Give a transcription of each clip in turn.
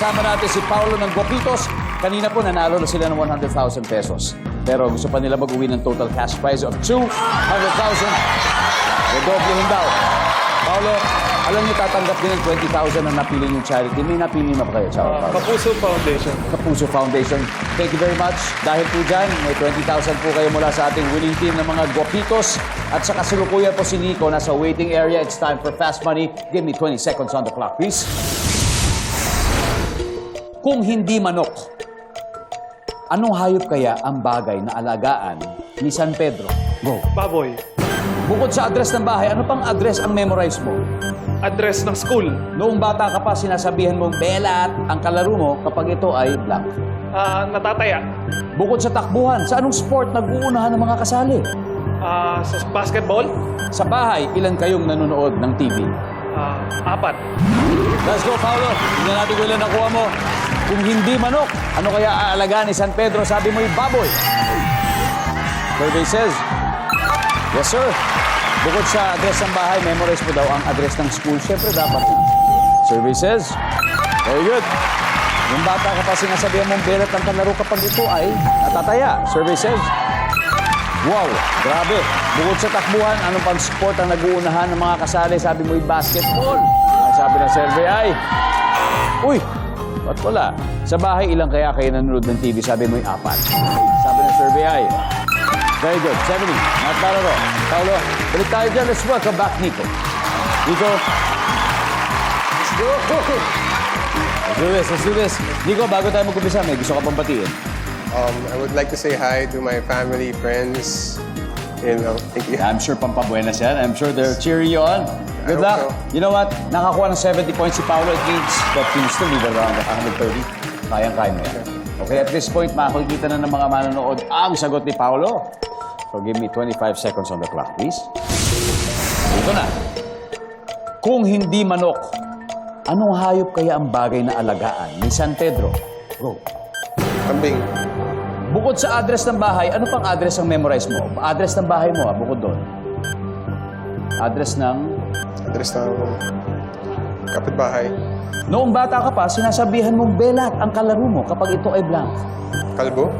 Kasama natin si Paolo ng Guapitos. Kanina po nanalo na sila ng 100,000 pesos. Pero gusto pa nila mag-uwi ng total cash prize of 200,000. Redoblehin daw. Paolo, alam niyo tatanggap din ng 20,000 na napili yung charity. May napili na ba kayo, Charo? Uh, Kapuso Foundation. Kapuso Foundation. Thank you very much. Dahil po dyan, may 20,000 po kayo mula sa ating winning team ng mga Guapitos. At sa kasalukuyan po si Nico nasa waiting area. It's time for Fast Money. Give me 20 seconds on the clock, please. Kung hindi manok, anong hayop kaya ang bagay na alagaan ni San Pedro? Go. Baboy. Bukod sa address ng bahay, ano pang address ang memorize mo? Address ng school. Noong bata ka pa, sinasabihan mong belat ang kalaro mo kapag ito ay blank. Ah, natataya. Bukod sa takbuhan, sa anong sport nag-uunahan ng mga kasali? Ah, sa basketball. Sa bahay, ilan kayong nanonood ng TV? Ah, apat. Let's go, Paolo. Tingnan natin kung ilan nakuha mo. Kung hindi manok, ano kaya aalagaan ni San Pedro? Sabi mo'y baboy. Survey says, yes, sir. Bukod sa address ng bahay, memorize mo daw ang address ng school. Siyempre, dapat. Survey says, very good. Yung bata ka pa sinasabihan mong belat ang kalaro kapag ito ay natataya. Survey says, Wow, grabe. Bukod sa takbuhan, anong pang sport ang nag-uunahan ng mga kasali? Sabi mo'y basketball. Ang sabi ng survey ay, Uy, ba't wala? Sa bahay, ilang kaya kayo nanonood ng TV? Sabi mo'y apat. Sabi ng survey ay, Very good. 70. Not bad at all. Paolo, balik tayo dyan. Let's welcome back Nico. Nico. Let's go. Let's do this. Let's do this. Nico, bago tayo mag-umpisa, may gusto ka pang batiin. Um, I would like to say hi to my family, friends. You know, thank you. I'm sure pampabuenas yan. I'm sure they're cheering you on. Good I luck. so. You know what? Nakakuha ng 70 points si Paolo. It means that you still leave around 130. Kayang-kaya mo yan. Okay, at this point, makikita na ng mga manonood ang sagot ni Paolo. So give me 25 seconds on the clock, please. Ito na. Kung hindi manok, anong hayop kaya ang bagay na alagaan ni San Pedro? Go. Kambing. Bukod sa address ng bahay, ano pang address ang memorize mo? Address ng bahay mo, ah, bukod doon. Address ng... Address ng kapitbahay. Noong bata ka pa, sinasabihan mong belat ang kalaro mo kapag ito ay blank. Kalbo.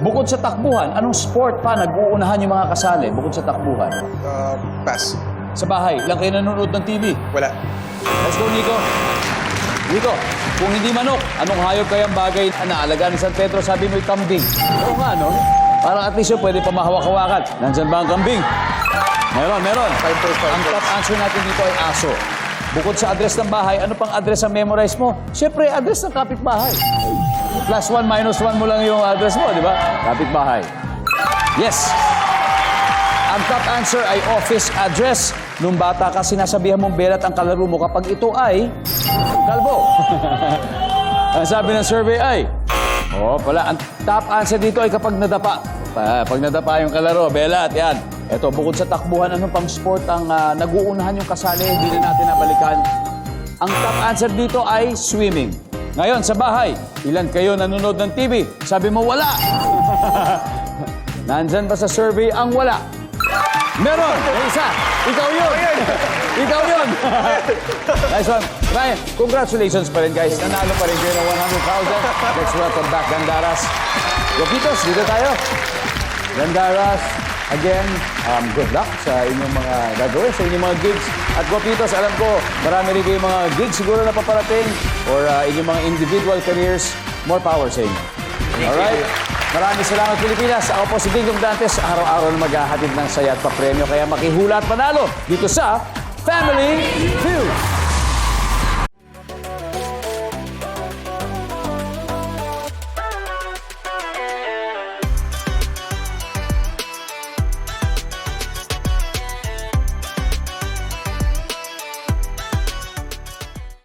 Bukod sa takbuhan, anong sport pa nag-uunahan yung mga kasali bukod sa takbuhan? Uh, pass. Sa bahay, ilang kayo nanonood ng TV? Wala. Let's go, Nico. Nico, kung hindi manok, anong hayop kayang bagay na naalagaan ni San Pedro? Sabi mo'y kambing. Oo nga, no? Parang at least yun, pwede pa mahawak-hawakan. Nandyan ba ang kambing? Meron, meron. Five points, five Ang top answer natin dito ay aso. Bukod sa address ng bahay, ano pang address ang memorize mo? Siyempre, address ng kapitbahay. Plus one, minus one mo lang yung address mo, di ba? Kapitbahay. Yes. Ang top answer ay office address. Nung bata ka, sinasabihan mong belat ang kalaro mo kapag ito ay kalbo. ang sabi ng survey ay, oh, pala, ang top answer dito ay kapag nadapa. Pa, pag nadapa yung kalaro, belat, yan. Ito, bukod sa takbuhan, anong pang sport ang ah, nag-uunahan yung kasali, hindi na natin nabalikan. Ang top answer dito ay swimming. Ngayon, sa bahay, ilan kayo nanonood ng TV? Sabi mo, wala. Nandyan ba sa survey ang wala? Meron! May isa! Ikaw yun! Ikaw yun! nice one. Ryan, congratulations pa rin guys. Nanalo pa rin kayo ng 100,000. Let's welcome back Gandaras. Guapitos, dito tayo. Gandaras, again, um, good luck sa inyong mga gagawin, sa inyong mga gigs. At Guapitos, alam ko, marami rin kayong mga gigs siguro na paparating or uh, inyong mga individual careers. More power sa inyo. Alright? Maraming salamat Pilipinas. Ako po si Dingdong Dantes. Araw-araw na maghahatid ng saya at papremyo. Kaya makihula at panalo dito sa Family Feud.